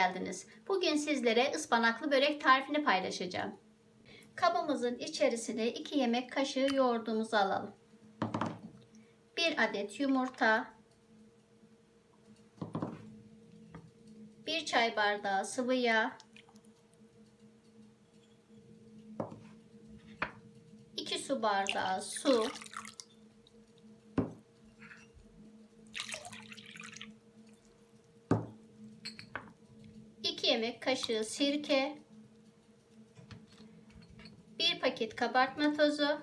geldiniz. Bugün sizlere ıspanaklı börek tarifini paylaşacağım. Kabımızın içerisine 2 yemek kaşığı yoğurdumuzu alalım. 1 adet yumurta, 1 çay bardağı sıvı yağ, 2 su bardağı su, 2 yemek kaşığı sirke, 1 paket kabartma tozu,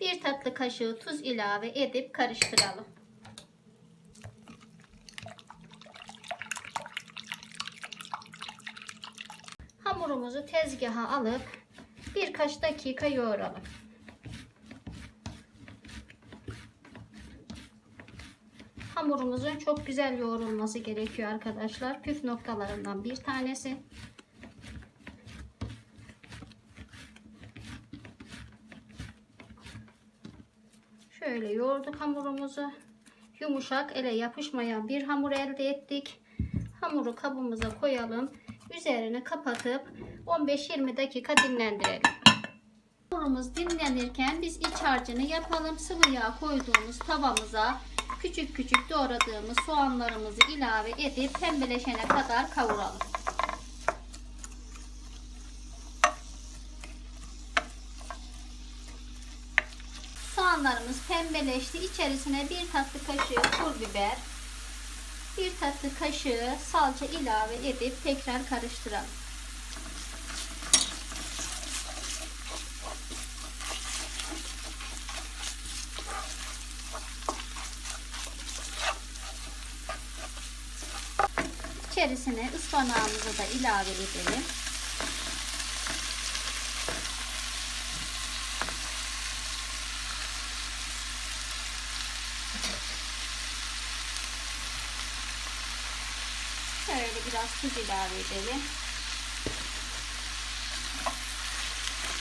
1 tatlı kaşığı tuz ilave edip karıştıralım. Hamurumuzu tezgaha alıp birkaç dakika yoğuralım. Hamurumuzun çok güzel yoğrulması gerekiyor arkadaşlar. Püf noktalarından bir tanesi. Şöyle yoğurduk hamurumuzu. Yumuşak, ele yapışmayan bir hamur elde ettik. Hamuru kabımıza koyalım. Üzerine kapatıp 15-20 dakika dinlendirelim. Hamurumuz dinlenirken biz iç harcını yapalım. Sıvı yağ koyduğumuz tavamıza küçük küçük doğradığımız soğanlarımızı ilave edip pembeleşene kadar kavuralım. Soğanlarımız pembeleşti. İçerisine bir tatlı kaşığı pul biber, bir tatlı kaşığı salça ilave edip tekrar karıştıralım. İçerisine ıspanağımızı da ilave edelim. Şöyle biraz tuz ilave edelim.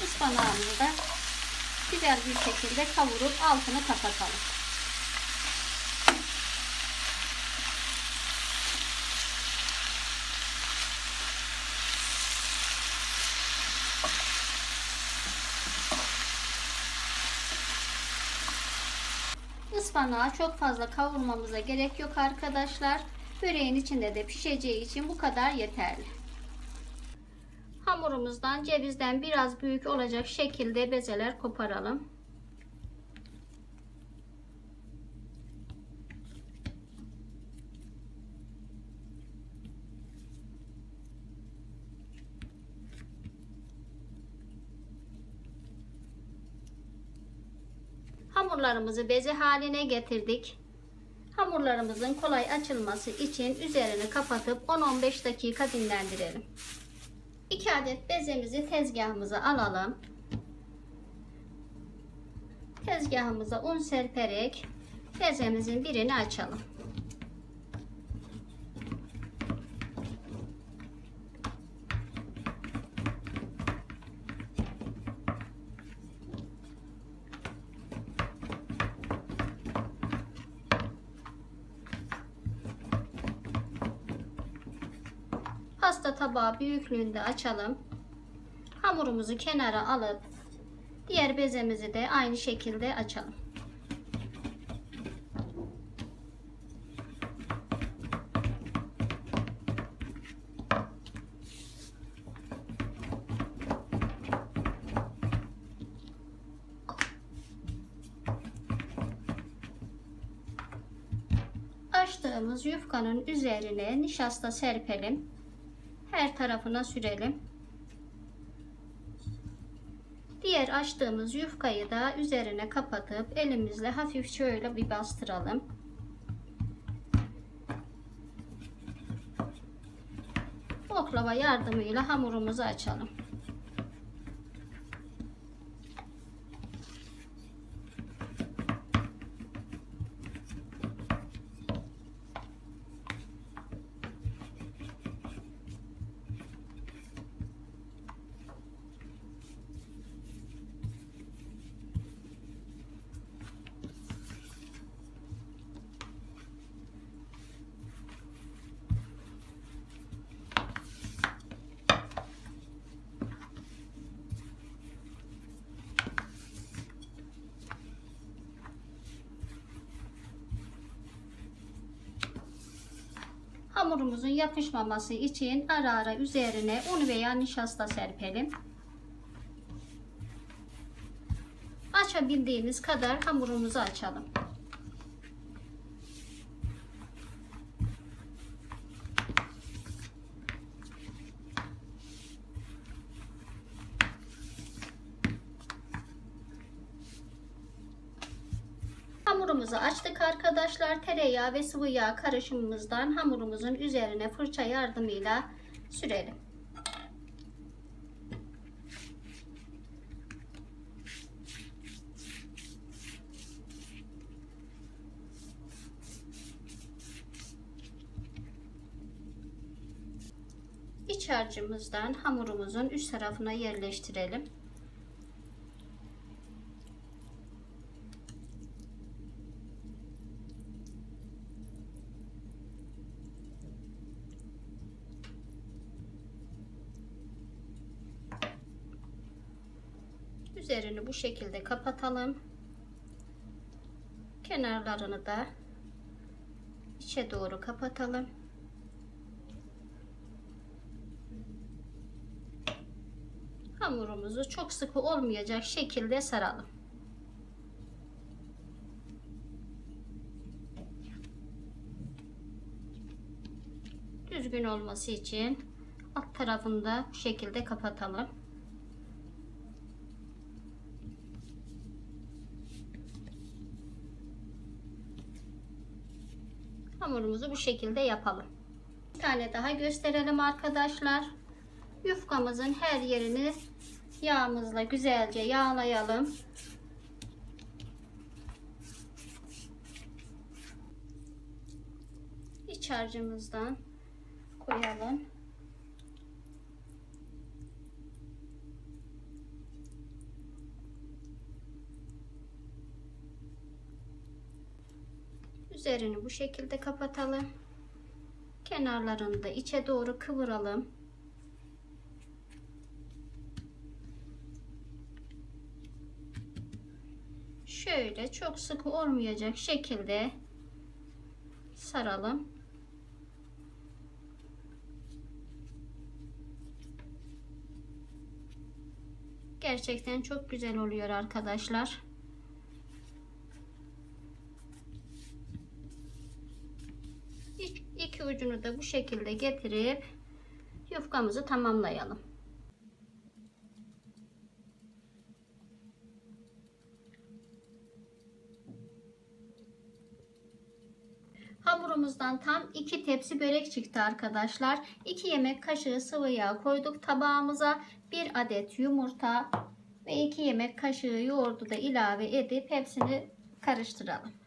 Ispanağımızı da güzel bir şekilde kavurup altını kapatalım. Ispanağı çok fazla kavurmamıza gerek yok arkadaşlar. Böreğin içinde de pişeceği için bu kadar yeterli. Hamurumuzdan cevizden biraz büyük olacak şekilde bezeler koparalım. Hamurlarımızı beze haline getirdik. Hamurlarımızın kolay açılması için üzerini kapatıp 10-15 dakika dinlendirelim. 2 adet bezemizi tezgahımıza alalım. Tezgahımıza un serperek bezemizin birini açalım. Pasta tabağı büyüklüğünde açalım. Hamurumuzu kenara alıp diğer bezemizi de aynı şekilde açalım. Açtığımız yufkanın üzerine nişasta serpelim her tarafına sürelim. Diğer açtığımız yufkayı da üzerine kapatıp elimizle hafif şöyle bir bastıralım. Oklava yardımıyla hamurumuzu açalım. Hamurumuzun yapışmaması için ara ara üzerine un veya nişasta serpelim. Açabildiğimiz kadar hamurumuzu açalım. Hamurumuzu açtık arkadaşlar. Tereyağı ve sıvı yağ karışımımızdan hamurumuzun üzerine fırça yardımıyla sürelim. İç harcımızdan hamurumuzun üst tarafına yerleştirelim. Üzerini bu şekilde kapatalım. Kenarlarını da içe doğru kapatalım. Hamurumuzu çok sıkı olmayacak şekilde saralım. Düzgün olması için alt tarafını da bu şekilde kapatalım. Hamurumuzu bu şekilde yapalım. Bir tane daha gösterelim arkadaşlar. Yufkamızın her yerini yağımızla güzelce yağlayalım. İç harcımızdan koyalım. Üzerini bu şekilde kapatalım. Kenarlarını da içe doğru kıvıralım. Şöyle çok sıkı olmayacak şekilde saralım. Gerçekten çok güzel oluyor arkadaşlar. İki ucunu da bu şekilde getirip yufkamızı tamamlayalım. Hamurumuzdan tam 2 tepsi börek çıktı arkadaşlar. 2 yemek kaşığı sıvı yağ koyduk tabağımıza. 1 adet yumurta ve 2 yemek kaşığı yoğurdu da ilave edip hepsini karıştıralım.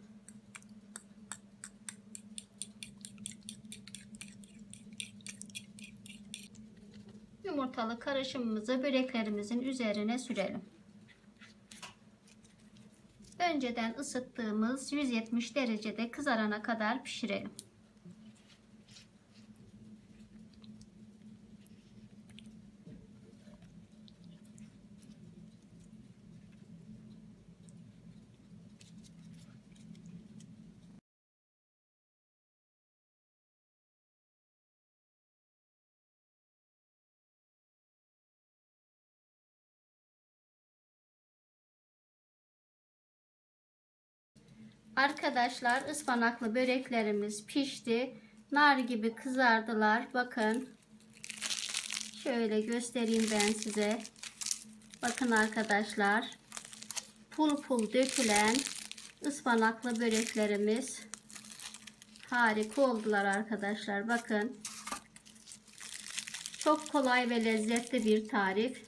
Yumurtalı karışımımızı böreklerimizin üzerine sürelim. Önceden ısıttığımız 170 derecede kızarana kadar pişirelim. Arkadaşlar ıspanaklı böreklerimiz pişti. Nar gibi kızardılar. Bakın. Şöyle göstereyim ben size. Bakın arkadaşlar. Pul pul dökülen ıspanaklı böreklerimiz harika oldular arkadaşlar. Bakın. Çok kolay ve lezzetli bir tarif.